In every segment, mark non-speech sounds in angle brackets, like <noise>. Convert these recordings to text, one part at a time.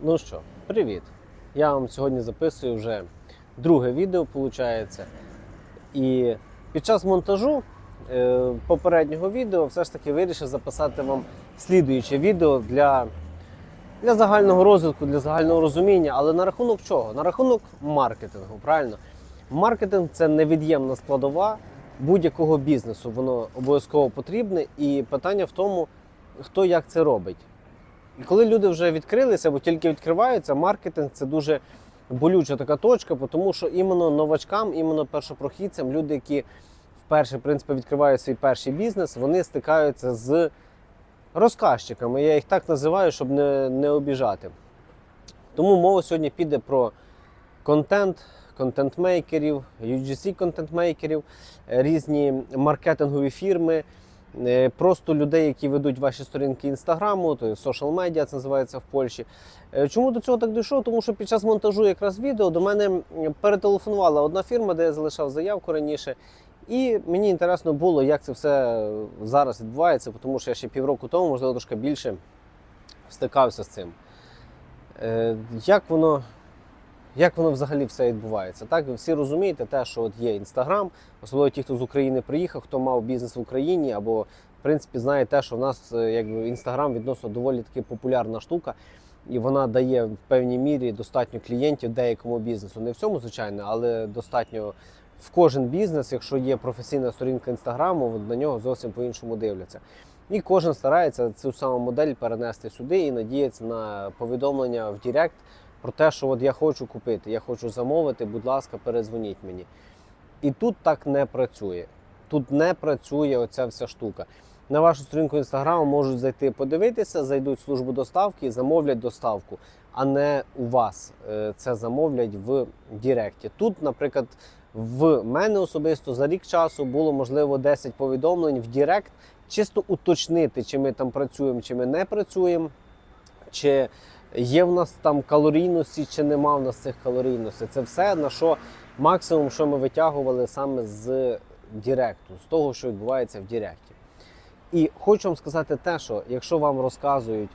Ну що, привіт! Я вам сьогодні записую вже друге відео, виходить. І під час монтажу е, попереднього відео все ж таки вирішив записати вам слідуюче відео для, для загального розвитку, для загального розуміння. Але на рахунок чого? На рахунок маркетингу, правильно? Маркетинг це невід'ємна складова будь-якого бізнесу. Воно обов'язково потрібне. І питання в тому, хто як це робить. І коли люди вже відкрилися або тільки відкриваються, маркетинг це дуже болюча така точка, тому що іменно новачкам, іменно першопрохідцям, люди, які вперше в принципі, відкривають свій перший бізнес, вони стикаються з розказчиками. Я їх так називаю, щоб не, не обіжати. Тому мова сьогодні піде про контент, контент-мейкерів, UGC контент-мейкерів, різні маркетингові фірми, просто людей, які ведуть ваші сторінки інстаграму, то social media це називається в Польщі. Е, Чому до цього так дійшло? Тому що під час монтажу якраз відео до мене перетелефонувала одна фірма, де я залишав заявку раніше. І мені інтересно було, як це все е, зараз відбувається, тому що я ще півроку тому, можливо, трошки більше стикався з цим. Е, Як воно як воно взагалі все відбувається. Так, ви всі розумієте, те, що от є Інстаграм, особливо ті, хто з України приїхав, хто мав бізнес в Україні, або в принципі знає те, що в нас е, якби Інстаграм відносно доволі таки популярна штука, і вона дає в певній мірі достатньо клієнтів деякому бізнесу. Не всьому, звичайно, але достатньо в кожен бізнес, якщо є професійна сторінка інстаграму, на нього зовсім по-іншому дивляться. І кожен старається цю саму модель перенести сюди і надіється на повідомлення в Директ про те, що от я хочу купити, я хочу замовити, будь ласка, перезвоніть мені. І тут так не працює. Тут не працює оця вся штука. На вашу сторінку інстаграму можуть зайти подивитися, зайдуть в службу доставки і замовлять доставку, а не у вас е, це замовлять в Директі. Тут, наприклад, в мене особисто за рік часу було можливо 10 повідомлень в Директ, чисто уточнити, чи ми там працюємо, чи ми не працюємо, чи є в нас там калорійності, чи нема в нас цих калорійностей. Це все на що максимум, що ми витягували саме з Директу, з того, що відбувається в Директі. І хочу вам сказати те, що якщо вам розказують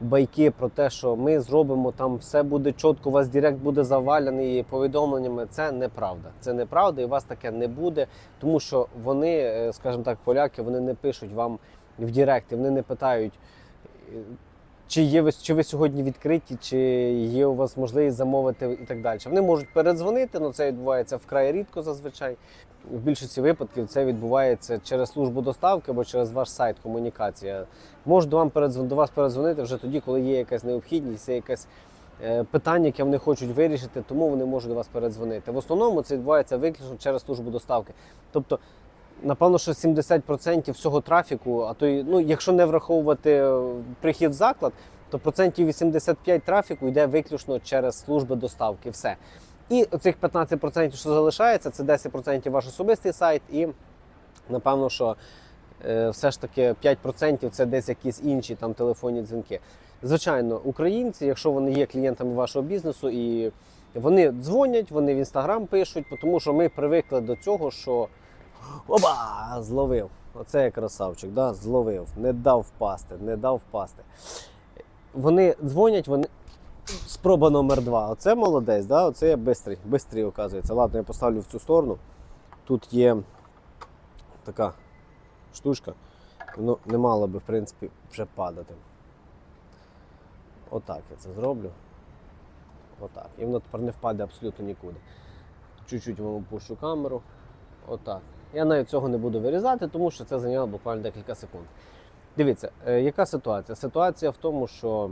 байки про те, що ми зробимо там все буде чітко, у вас Директ буде завалений повідомленнями, це неправда. Це неправда, і у вас таке не буде, тому що вони, е, скажімо так, поляки, вони не пишуть вам в Директі, вони не питають. Чи є ви чи ви сьогодні відкриті, чи є у вас можливість замовити і так далі. Вони можуть передзвонити, але це відбувається вкрай рідко зазвичай. В більшості випадків це відбувається через службу доставки або через ваш сайт комунікація. Можуть вам передзвон- до вас передзвонити вже тоді, коли є якась необхідність, є якесь е, питання, яке вони хочуть вирішити, тому вони можуть до вас передзвонити. В основному це відбувається виключно через службу доставки. Тобто, напевно, що 70% всього трафіку, а то ну, якщо не враховувати е, прихід в заклад, то процентів 85 трафіку йде виключно через служби доставки. Все. І оцих 15%, що залишається, це 10% ваш особистий сайт, і напевно, що е, все ж таки 5% це десь якісь інші там телефонні дзвінки. Звичайно, українці, якщо вони є клієнтами вашого бізнесу, і вони дзвонять, вони в інстаграм пишуть, тому що ми привикли до цього, що оба зловив. Оце красавчик, да? зловив, не дав впасти, не дав впасти. Вони дзвонять, вони. Спроба номер два. Оце молодець, да? оце я бистрий, бистрий, оказується. Ладно, я поставлю в цю сторону. Тут є така штучка. Воно не мало би, в принципі, вже падати. Отак я це зроблю. Отак. І воно тепер не впаде абсолютно нікуди. Чуть-чуть вам опущу камеру. Отак. Я навіть цього не буду вирізати, тому що це зайняло буквально декілька секунд. Дивіться, е, яка ситуація? Ситуація в тому, що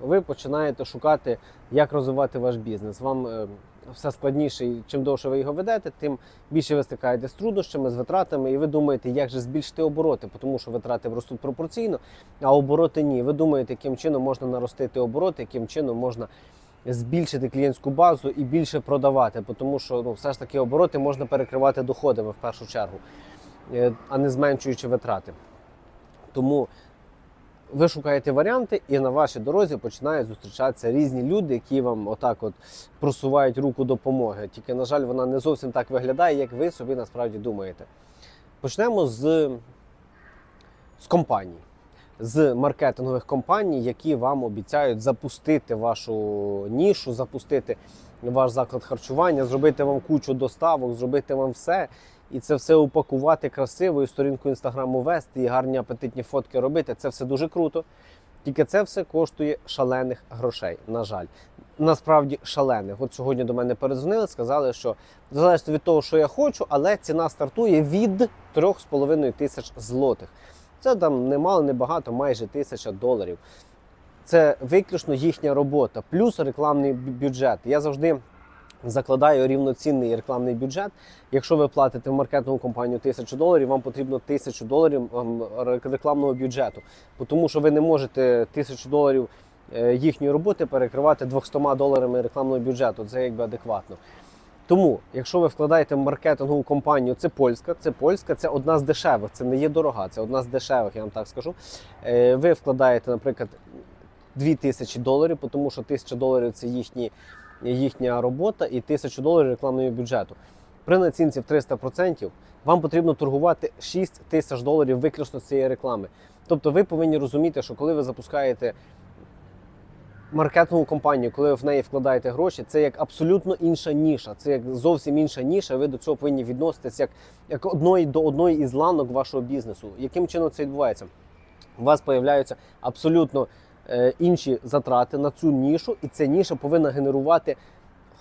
ви починаєте шукати, як розвивати ваш бізнес. Вам е, все складніше, і чим довше ви його ведете, тим більше ви стикаєте з труднощами, з витратами, і ви думаєте, як же збільшити обороти, тому що витрати ростуть пропорційно, а обороти ні. Ви думаєте, яким чином можна наростити обороти, яким чином можна збільшити клієнтську базу і більше продавати, тому що ну, все ж таки обороти можна перекривати доходами в першу чергу, е, а не зменшуючи витрати. Тому ви шукаєте варіанти, і на вашій дорозі починають зустрічатися різні люди, які вам отак от просувають руку допомоги. Тільки, на жаль, вона не зовсім так виглядає, як ви собі насправді думаєте. Почнемо з, з компанії. З маркетингових компаній, які вам обіцяють запустити вашу нішу, запустити ваш заклад харчування, зробити вам кучу доставок, зробити вам все. І це все упакувати красиво, і сторінку інстаграму вести, і гарні апетитні фотки робити. Це все дуже круто. Тільки це все коштує шалених грошей. На жаль, насправді шалених. От сьогодні до мене перезвонили, сказали, що залежить від того, що я хочу, але ціна стартує від 3,5 тисяч злотих. Це там немало, не багато, майже тисяча доларів. Це виключно їхня робота, плюс рекламний бюджет. Я завжди закладаю рівноцінний рекламний бюджет. Якщо ви платите в маркетингову компанію тисячу доларів, вам потрібно тисячу доларів ем, рекламного бюджету. Тому що ви не можете тисячу доларів е, їхньої роботи перекривати 200 доларами рекламного бюджету. Це якби адекватно. Тому, якщо ви вкладаєте в маркетингову компанію, це польська, це польська, це одна з дешевих, це не є дорога, це одна з дешевих, я вам так скажу. Е, Ви вкладаєте, наприклад, 2000 доларів, тому що 1000 доларів це їхні, їхня робота і 1000 доларів рекламного бюджету. При націнці в 300% вам потрібно торгувати 6 тисяч доларів виключно з цієї реклами. Тобто ви повинні розуміти, що коли ви запускаєте маркетингову компанію, коли ви в неї вкладаєте гроші, це як абсолютно інша ніша. Це як зовсім інша ніша. Ви до цього повинні відноситись як, як одної до одної із ланок вашого бізнесу. Яким чином це відбувається? У вас появляються абсолютно е, інші затрати на цю нішу, і ця ніша повинна генерувати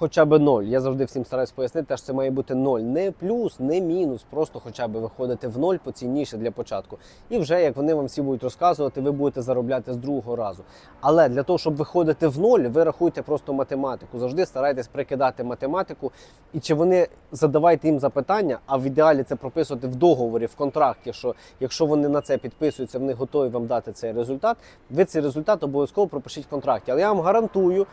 хоча б ноль. Я завжди всім стараюсь пояснити, що це має бути ноль. Не плюс, не мінус, просто хоча б виходити в ноль по цій ніші для початку. І вже як вони вам всі будуть розказувати, ви будете заробляти з другого разу. Але для того, щоб виходити в ноль, ви рахуйте просто математику. Завжди старайтесь прикидати математику. І чи вони задавайте їм запитання, а в ідеалі це прописувати в договорі, в контракті, що якщо вони на це підписуються, вони готові вам дати цей результат. Ви цей результат обов'язково пропишіть в контракті. Але я вам гарантую,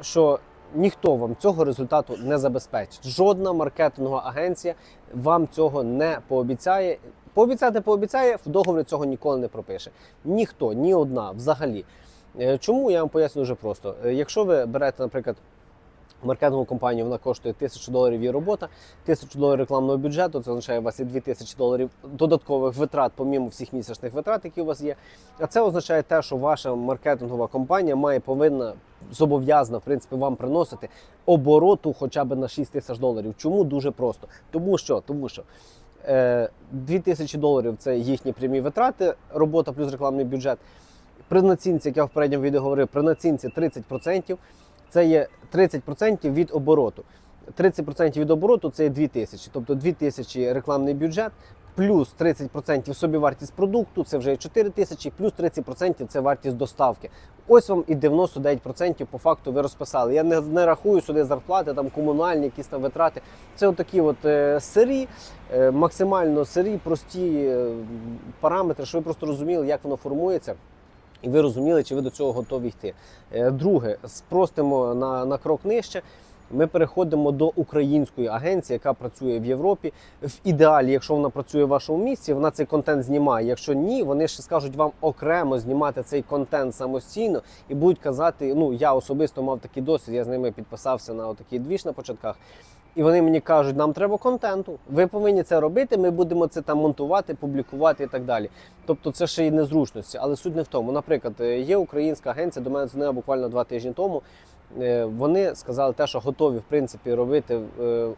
що ніхто вам цього результату не забезпечить. Жодна маркетингова агенція вам цього не пообіцяє. Пообіцяти пообіцяє, в договорі цього ніколи не пропише. Ніхто, ні одна взагалі. Е, Чому я вам поясню дуже просто. Е, Якщо ви берете, наприклад, маркетингову компанію, вона коштує 1000 доларів її робота, 1000 доларів рекламного бюджету, це означає, у вас є 2000 доларів додаткових витрат, помімо всіх місячних витрат, які у вас є. А це означає те, що ваша маркетингова компанія має повинна зобов'язана в принципі вам приносити обороту хоча б на 6 тисяч доларів. Чому дуже просто? Тому що, тому що е, 2000 доларів це їхні прямі витрати, робота плюс рекламний бюджет. При націнці, як я в передньому відео говорив, при націнці 30%, це є 30% від обороту. 30% від обороту це є 2000, тобто 2000 рекламний бюджет, плюс 30% собівартість продукту, це вже 4 тисячі, плюс 30% це вартість доставки. Ось вам і 99% по факту ви розписали. Я не, не рахую сюди зарплати, там комунальні якісь там витрати. Це отакі от е, сирі, е, максимально сирі, прості е, параметри, щоб ви просто розуміли, як воно формується. І ви розуміли, чи ви до цього готові йти. Е, Друге, спростимо на, на крок нижче. Ми переходимо до української агенції, яка працює в Європі. В ідеалі, якщо вона працює в вашому місці, вона цей контент знімає. Якщо ні, вони ще скажуть вам окремо знімати цей контент самостійно і будуть казати: ну я особисто мав такий досвід, я з ними підписався на такий двіж на початках. І вони мені кажуть, нам треба контенту. Ви повинні це робити. Ми будемо це там монтувати, публікувати і так далі. Тобто, це ще й незручності, але суть не в тому. Наприклад, е, є українська агенція, до мене дзвонила буквально два тижні тому. Е, Вони сказали те, що готові в принципі робити е,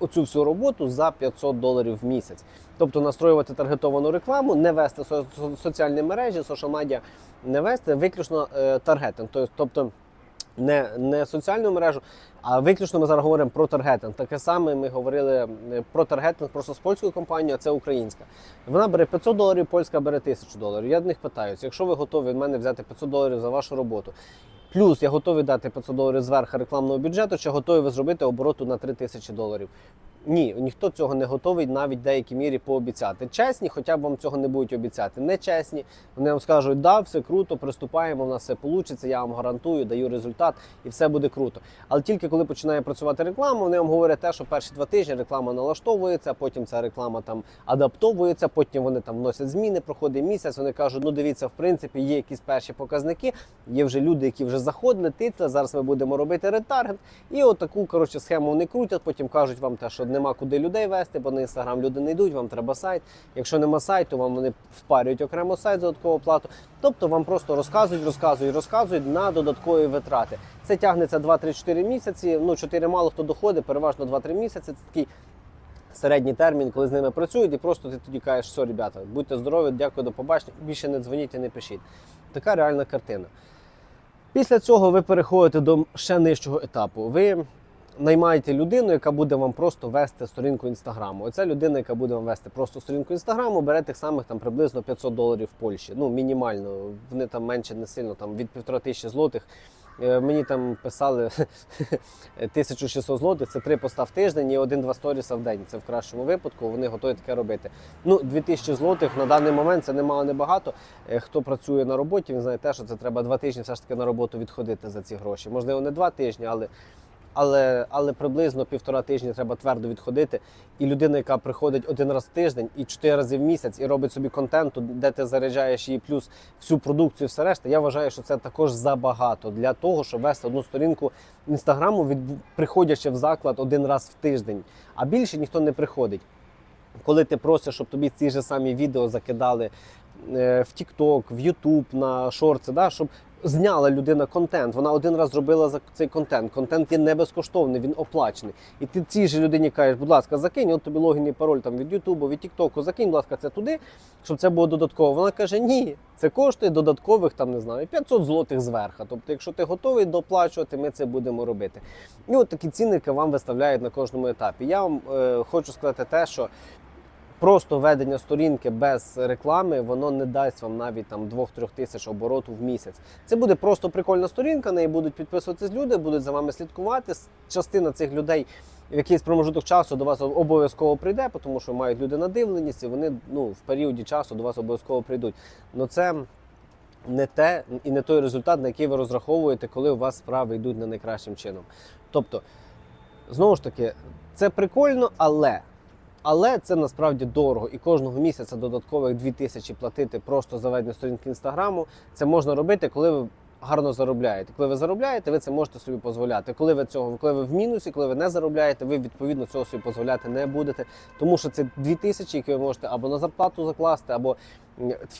оцю всю роботу за 500 доларів в місяць. Тобто настроювати таргетовану рекламу, не вести со- со- соціальні мережі, social медіа, не вести виключно таргетинг. Тобто не, не соціальну мережу, а виключно ми зараз говоримо про таргетинг. Таке саме ми говорили е, про таргетинг просто з польською компанією, а це українська. Вона бере 500 доларів, польська бере 1000 доларів. Я до них питаюся, якщо ви готові від мене взяти 500 доларів за вашу роботу, плюс я готовий дати 500 доларів зверху рекламного бюджету, чи готові ви зробити обороту на 3000 доларів? Ні, ніхто цього не готовий навіть в деякій мірі пообіцяти. Чесні, хоча б вам цього не будуть обіцяти. Не чесні, вони вам скажуть, да, все круто, приступаємо, в нас все вийде, я вам гарантую, даю результат і все буде круто. Але тільки коли починає працювати реклама, вони вам говорять те, що перші два тижні реклама налаштовується, потім ця реклама там адаптовується, потім вони там вносять зміни, проходить місяць. Вони кажуть, ну дивіться, в принципі, є якісь перші показники, є вже люди, які вже заходили, титли, зараз ми будемо робити ретаргет. І от таку коротше, схему вони крутять, потім кажуть вам те, що нема куди людей вести, бо на інстаграм люди не йдуть, вам треба сайт. Якщо нема сайту, вам вони впарюють окремо сайт за додаткову плату. Тобто вам просто розказують, розказують, розказують на додаткові витрати. Це тягнеться 2-3-4 місяці. Ну 4 мало хто доходить, переважно 2-3 місяці. Це такий середній термін, коли з ними працюють, і просто ти тоді кажеш, все, ребята, будьте здорові, дякую, до побачення. Більше не дзвоніть і не пишіть. Така реальна картина. Після цього ви переходите до ще нижчого етапу. Ви наймаєте людину, яка буде вам просто вести сторінку інстаграму. Оця людина, яка буде вам вести просто сторінку інстаграму, бере тих самих там приблизно 500 доларів в Польщі. Ну, мінімально. Вони там менше не сильно, там від півтора тисячі злотих. Е, Мені там писали <laughs> 1600 злотих, це три поста в тиждень і один-два сторіса в день. Це в кращому випадку. Вони готові таке робити. Ну, 2000 злотих на даний момент це немало небагато. Е, Хто працює на роботі, він знає те, що це треба два тижні все ж таки на роботу відходити за ці гроші. Можливо, не два тижні, але. Але, але приблизно півтора тижні треба твердо відходити. І людина, яка приходить один раз в тиждень і чотири рази в місяць і робить собі контент, де ти заряджаєш її плюс всю продукцію, все решта, я вважаю, що це також забагато для того, щоб вести одну сторінку інстаграму, від приходячи в заклад один раз в тиждень. А більше ніхто не приходить. Коли ти просиш, щоб тобі ці ж самі відео закидали е, в TikTok, в YouTube, на шорти, да, щоб зняла людина контент. Вона один раз зробила за цей контент. Контент є не безкоштовний, він оплачений. І ти цій же людині кажеш, будь ласка, закинь, от тобі логін і пароль там від YouTube, від TikTok, закинь, будь ласка, це туди, щоб це було додатково. Вона каже, ні, це коштує додаткових там, не знаю, 500 злотих зверху. Тобто, якщо ти готовий доплачувати, ми це будемо робити. І от такі цінники вам виставляють на кожному етапі. Я вам е, хочу сказати те, що просто ведення сторінки без реклами, воно не дасть вам навіть там 2-3 тисяч обороту в місяць. Це буде просто прикольна сторінка, на неї будуть підписуватись люди, будуть за вами слідкувати. Частина цих людей в якийсь промежуток часу до вас обов'язково прийде, тому що мають люди надивленість, і вони ну, в періоді часу до вас обов'язково прийдуть. Ну це не те і не той результат, на який ви розраховуєте, коли у вас справи йдуть не найкращим чином. Тобто, знову ж таки, це прикольно, але. Але це насправді дорого. І кожного місяця додаткових 2000 платити просто за ведення сторінки інстаграму. Це можна робити, коли ви гарно заробляєте. Коли ви заробляєте, ви це можете собі дозволяти. Коли ви цього, коли ви в мінусі, коли ви не заробляєте, ви відповідно цього собі дозволяти не будете. Тому що це 2000, які ви можете або на зарплату закласти, або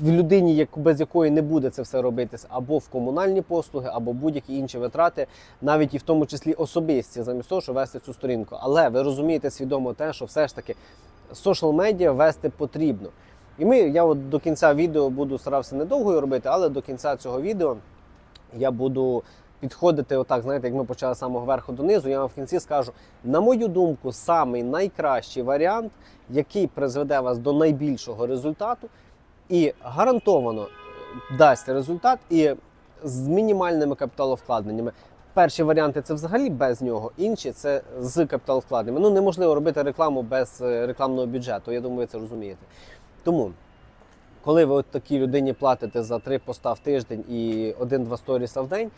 в людині, без якої не буде це все робитись, або в комунальні послуги, або будь-які інші витрати, навіть і в тому числі особисті, замість того, щоб вести цю сторінку. Але ви розумієте свідомо те, що все ж таки соціал медіа вести потрібно. І ми, я от до кінця відео буду старався недовго робити, але до кінця цього відео я буду підходити отак, знаєте, як ми почали з самого верху донизу, я вам в кінці скажу, на мою думку, самий найкращий варіант, який призведе вас до найбільшого результату і гарантовано е, дасть результат і з мінімальними капіталовкладеннями. Перші варіанти це взагалі без нього, інші це з капіталовкладеннями. Ну неможливо робити рекламу без е, рекламного бюджету. Я думаю, ви це розумієте. Тому коли ви от такій людині платите за три поста в тиждень і один-два сторіса в день,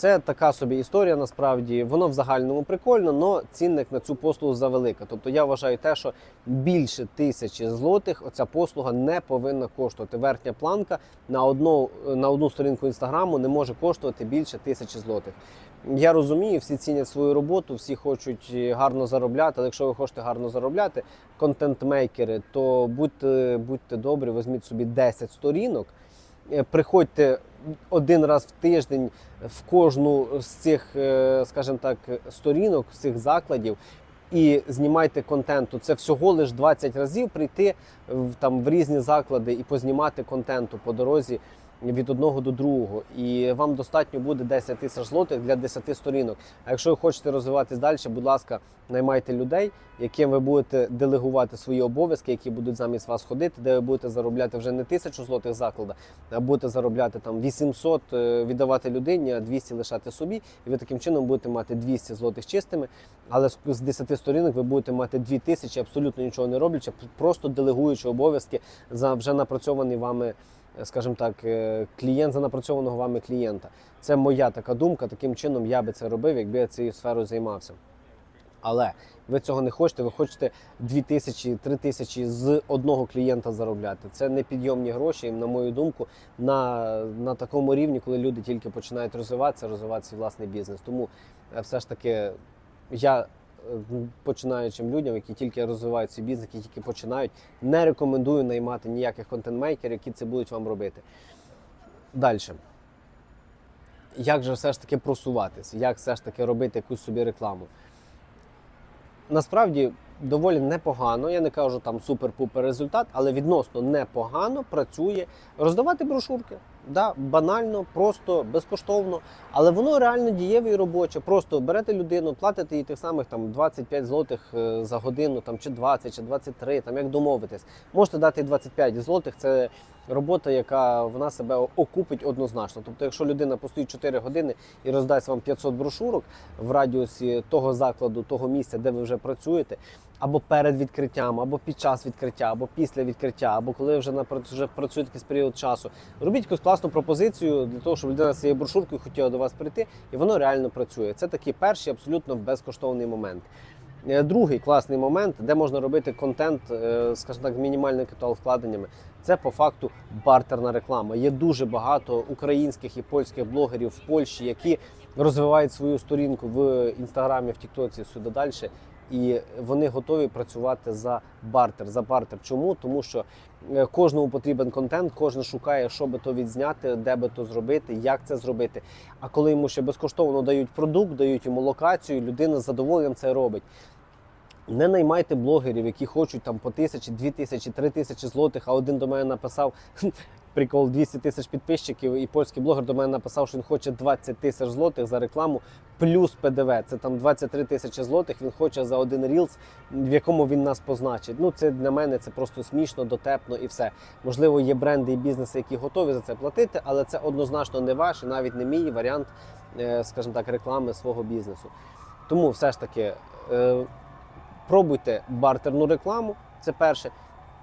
це така собі історія. Насправді воно в загальному прикольно, але цінник на цю послугу завелика. Тобто я вважаю те, що більше тисячі злотих оця послуга не повинна коштувати. Верхня планка на одну, на одну сторінку інстаграму не може коштувати більше тисячі злотих. Я розумію, всі цінять свою роботу, всі хочуть е, гарно заробляти. Але якщо ви хочете гарно заробляти, контент-мейкери, то будьте, будьте добрі, візьміть собі 10 сторінок, е, приходьте один раз в тиждень в кожну з цих, е, скажімо так, сторінок, з цих закладів. І знімайте контенту. Це всього лиш 20 разів прийти в там в різні заклади і познімати контенту по дорозі від одного до другого. І вам достатньо буде 10 тисяч злотих для 10 сторінок. А якщо ви хочете розвиватись далі, будь ласка, наймайте людей, яким ви будете делегувати свої обов'язки, які будуть замість вас ходити, де ви будете заробляти вже не тисячу злотих заклада, а будете заробляти там 800 е, віддавати людині, а 200 лишати собі. І ви таким чином будете мати 200 злотих чистими. Але з- з 10 сторінок ви будете мати 2000, абсолютно нічого не роблячи, просто делегуючи обов'язки за вже напрацьований вами, скажімо так, е, клієнт за напрацьованого вами клієнта. Це моя така думка. Таким чином я би це робив, якби я цією сферою займався. Але ви цього не хочете, ви хочете 2 тисячі, 3 тисячі з одного клієнта заробляти. Це непідйомні гроші, і, на мою думку, на, на такому рівні, коли люди тільки починають розвиватися, розвивати свій власний бізнес. Тому е, все ж таки я починаючим людям, які тільки розвивають свій бізнес, які тільки починають. Не рекомендую наймати ніяких контент-мейкерів, які це будуть вам робити. Далі. Як же все ж таки просуватись? Як все ж таки робити якусь собі рекламу? Насправді доволі непогано, я не кажу там супер-пупер результат, але відносно непогано працює роздавати брошурки. Да, банально, просто, безкоштовно, але воно реально дієве і робоче. Просто берете людину, платите їй тих самих там 25 злотих е, за годину, там чи 20, чи 23, там як домовитись. Можете дати 25 злотих, це робота, яка вона себе окупить однозначно. Тобто, якщо людина постоїть 4 години і роздасть вам 500 брошурок в радіусі того закладу, того місця, де ви вже працюєте, або перед відкриттям, або під час відкриття, або після відкриття, або коли вже на вже працює якийсь період часу. Робіть якусь класну пропозицію для того, щоб людина з цією брошуркою хотіла до вас прийти, і воно реально працює. Це такий перший абсолютно безкоштовний момент. Е, Другий класний момент, де можна робити контент, е, скажімо так, з мінімальним капітал вкладеннями, це по факту бартерна реклама. Є дуже багато українських і польських блогерів в Польщі, які розвивають свою сторінку в інстаграмі, в Тіктоці, сюди далі. І вони готові працювати за бартер. За бартер. Чому? Тому що е, кожному потрібен контент, кожен шукає, що би то відзняти, де би то зробити, як це зробити. А коли йому ще безкоштовно дають продукт, дають йому локацію, людина з задоволенням це робить. Не наймайте блогерів, які хочуть там по тисячі, дві тисячі, три тисячі злотих. А один до мене написав прикол 200 тисяч підписчиків, і польський блогер до мене написав, що він хоче 20 тисяч злотих за рекламу плюс ПДВ. Це там 23 тисячі злотих. Він хоче за один рілс, в якому він нас позначить. Ну це для мене це просто смішно, дотепно і все. Можливо, є бренди і бізнеси, які готові за це платити, але це однозначно не ваш і навіть не мій варіант, е, скажімо так, реклами свого бізнесу. Тому все ж таки. е, Пробуйте бартерну рекламу, це перше.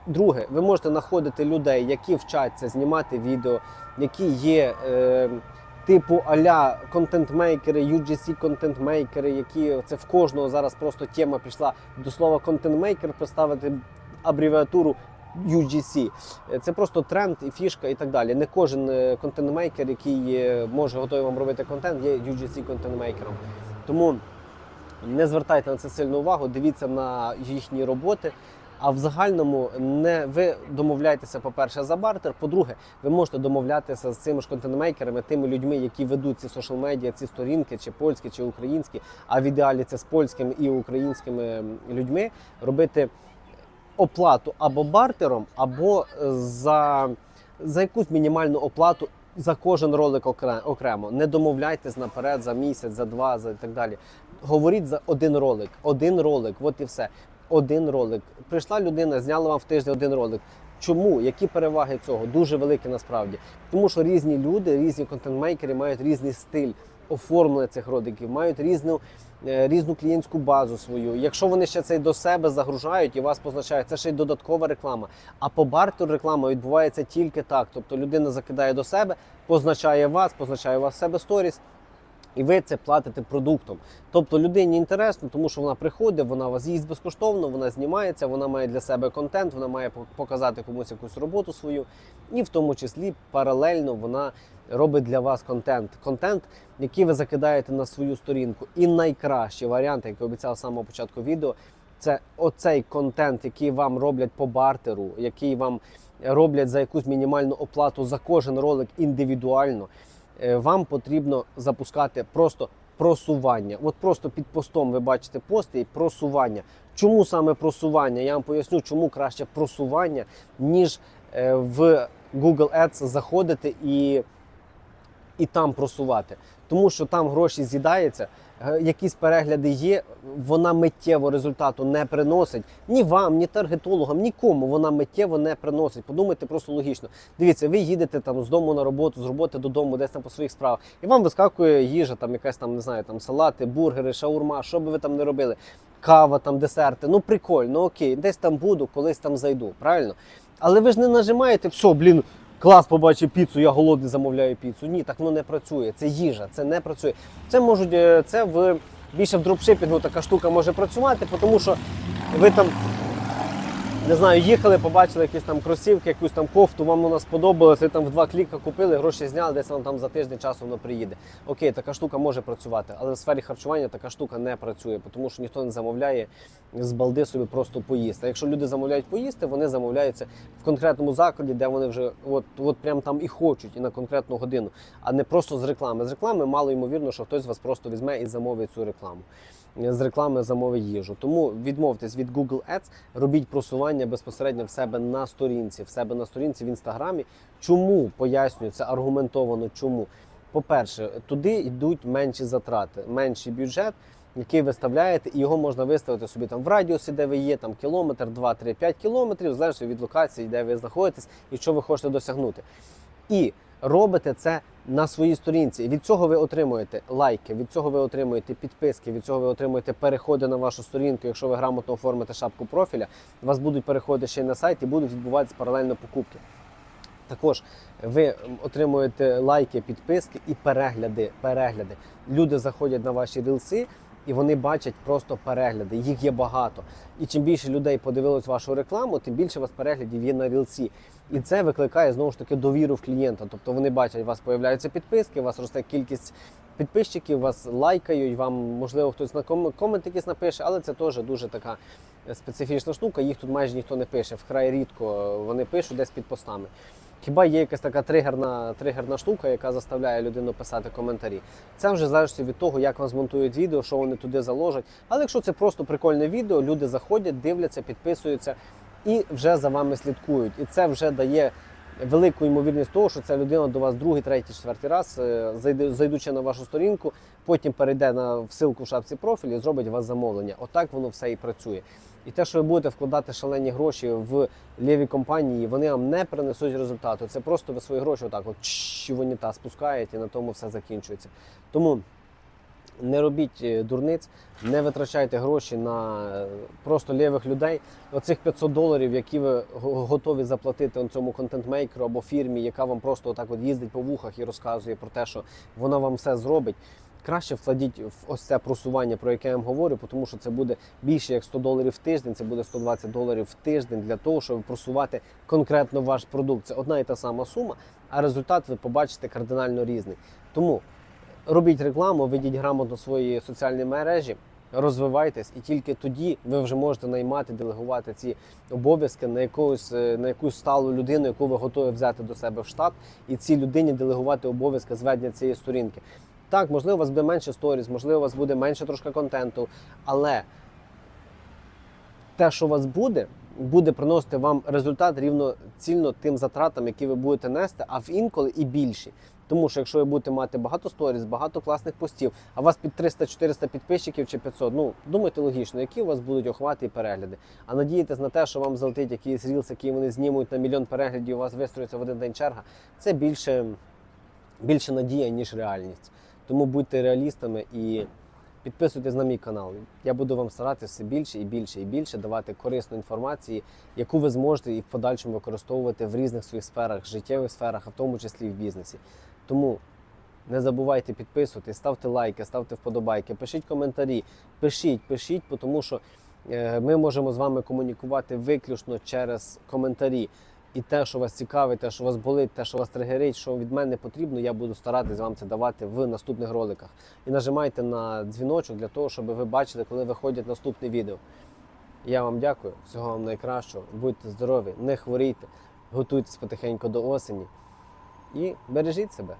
Друге, ви можете знаходити людей, які вчаться знімати відео, які є е, типу аля контент-мейкери, UGC контент-мейкери, які це в кожного зараз просто тема пішла до слова контент-мейкер, поставити абревіатуру UGC. Це просто тренд і фішка і так далі. Не кожен е, контент-мейкер, який може готовий вам робити контент, є UGC контент-мейкером. Тому не звертайте на це сильну увагу, дивіться на їхні роботи. А в загальному не ви домовляєтеся, по-перше, за бартер. По-друге, ви можете домовлятися з цими ж контент-мейкерами, тими людьми, які ведуть ці соціал медіа, ці сторінки, чи польські, чи українські, а в ідеалі це з польськими і українськими людьми, робити оплату або бартером, або е, за, за якусь мінімальну оплату за кожен ролик окремо. Не домовляйтесь наперед за місяць, за два, за і так далі. Говоріть за один ролик, один ролик, от і все. Один ролик. Прийшла людина, зняла вам в тиждень один ролик. Чому? Які переваги цього? Дуже великі насправді. Тому що різні люди, різні контент-мейкери мають різний стиль оформлення цих роликів, мають різну, е, різну клієнтську базу свою. Якщо вони ще це до себе загружають і вас позначають, це ще й додаткова реклама. А по бартеру реклама відбувається тільки так. Тобто людина закидає до себе, позначає вас, позначає вас в себе сторіс. І ви це платите продуктом. Тобто людині інтересно, тому що вона приходить, вона вас їсть безкоштовно, вона знімається, вона має для себе контент, вона має показати комусь якусь роботу свою, і в тому числі паралельно вона робить для вас контент. Контент, який ви закидаєте на свою сторінку. І найкращий варіант, який обіцяв з самого початку відео, це оцей контент, який вам роблять по бартеру, який вам роблять за якусь мінімальну оплату за кожен ролик індивідуально вам потрібно запускати просто просування. От просто під постом ви бачите пост і просування. Чому саме просування? Я вам поясню, чому краще просування, ніж е, в Google Ads заходити і, і там просувати. Тому що там гроші з'їдаються, е, якісь перегляди є, вона миттєво результату не приносить ні вам, ні таргетологам, нікому вона миттєво не приносить. Подумайте просто логічно. Дивіться, ви їдете там з дому на роботу, з роботи додому, десь там по своїх справах, і вам вискакує їжа, там якась там, не знаю, там салати, бургери, шаурма, що би ви там не робили, кава, там десерти. Ну прикольно, окей, десь там буду, колись там зайду, правильно? Але ви ж не нажимаєте, все, блін. Клас побачив піцу, я голодний замовляю піцу. Ні, так воно не працює. Це їжа, це не працює. Це можуть е, це в більше в дропшипінгу така штука може працювати, тому що ви там не знаю, їхали, побачили якісь там кросівки, якусь там кофту, вам вона сподобалася, ви там в два кліка купили, гроші зняли, десь вам там за тиждень часу воно приїде. Окей, така штука може працювати, але в сфері харчування така штука не працює, тому що ніхто не замовляє з балди собі просто поїсти. А якщо люди замовляють поїсти, вони замовляються в конкретному закладі, де вони вже от, от прям там і хочуть, і на конкретну годину, а не просто з реклами. З реклами мало ймовірно, що хтось вас просто візьме і замовить цю рекламу. З реклами замовить їжу. Тому відмовтесь від Google Ads, робіть просування безпосередньо в себе на сторінці, в себе на сторінці в інстаграмі. Чому пояснюю це аргументовано? Чому? По-перше, туди йдуть менші затрати, менший бюджет, який виставляєте, і його можна виставити собі там в радіусі, де ви є, там кілометр, 2, 3, 5 кілометрів, залежно від локації, де ви знаходитесь і що ви хочете досягнути. І робите це на своїй сторінці. Від цього ви отримуєте лайки, від цього ви отримуєте підписки, від цього ви отримуєте переходи на вашу сторінку. Якщо ви грамотно оформите шапку профіля, у вас будуть переходи ще й на сайт і будуть відбуватися паралельно покупки. Також ви отримуєте лайки, підписки і перегляди. перегляди. Люди заходять на ваші рілси і вони бачать просто перегляди. Їх є багато. І чим більше людей подивилось вашу рекламу, тим більше у вас переглядів є на рілсі. І це викликає знову ж таки довіру в клієнта. Тобто вони бачать, у вас появляються підписки, у вас росте кількість підписчиків, вас лайкають, вам можливо хтось на ком- комент якийсь напише, але це теж дуже така специфічна штука. Їх тут майже ніхто не пише. Вкрай рідко вони пишуть десь під постами. Хіба є якась така тригерна, тригерна штука, яка заставляє людину писати коментарі? Це вже залежить від того, як вам змонтують відео, що вони туди заложать. Але якщо це просто прикольне відео, люди заходять, дивляться, підписуються і вже за вами слідкують. І це вже дає велику ймовірність того, що ця людина до вас другий, третій, четвертий раз е, зайдучи на вашу сторінку, потім перейде на всилку в шапці профілі і зробить у вас замовлення. Отак воно все і працює. І те, що ви будете вкладати шалені гроші в ліві компанії, вони вам не принесуть результату. Це просто ви свої гроші отак от чш, в унітаз спускаєте, і на тому все закінчується. Тому не робіть е, дурниць, не витрачайте гроші на е, просто лівих людей. Оцих 500 доларів, які ви готові заплатити цьому контент-мейкеру або фірмі, яка вам просто отак от їздить по вухах і розказує про те, що вона вам все зробить. Краще вкладіть в ось це просування, про яке я вам говорю, тому що це буде більше як 100 доларів в тиждень, це буде 120 доларів в тиждень для того, щоб просувати конкретно ваш продукт. Це одна і та сама сума, а результат ви побачите кардинально різний. Тому робіть рекламу, ведіть грамотно свої соціальні мережі, розвивайтесь, і тільки тоді ви вже можете наймати, делегувати ці обов'язки на якусь е, на якусь сталу людину, яку ви готові взяти до себе в штат, і цій людині делегувати обов'язки зведення цієї сторінки. Так, можливо, у вас буде менше сторіс, можливо, у вас буде менше трошки контенту, але те, що у вас буде, буде приносити вам результат рівноцільно тим затратам, які ви будете нести, а в інколи і більші. Тому що якщо ви будете мати багато сторіс, багато класних постів, а у вас під 300-400 підписчиків чи 500, ну думайте логічно, які у вас будуть охвати і перегляди. А надіятись на те, що вам залетить якийсь рілс, який вони знімуть на мільйон переглядів, у вас вистроїться в один день черга, це більше, більше надія, ніж реальність. Тому будьте реалістами і підписуйтесь на мій канал. Я буду вам старатися все більше і більше і більше давати корисну інформацію, яку ви зможете і в подальшому використовувати в різних своїх сферах, життєвих сферах, а в тому числі і в бізнесі. Тому не забувайте підписуватись, ставте лайки, ставте вподобайки, пишіть коментарі, пишіть, пишіть, тому що е, ми можемо з вами комунікувати виключно через коментарі. І те, що вас цікавить, те, що вас болить, те, що вас тригерить, що від мене потрібно, я буду старатись вам це давати в наступних роликах. І нажимайте на дзвіночок для того, щоб ви бачили, коли виходять наступні відео. Я вам дякую, всього вам найкращого. Будьте здорові, не хворійте, готуйтесь потихеньку до осені і бережіть себе.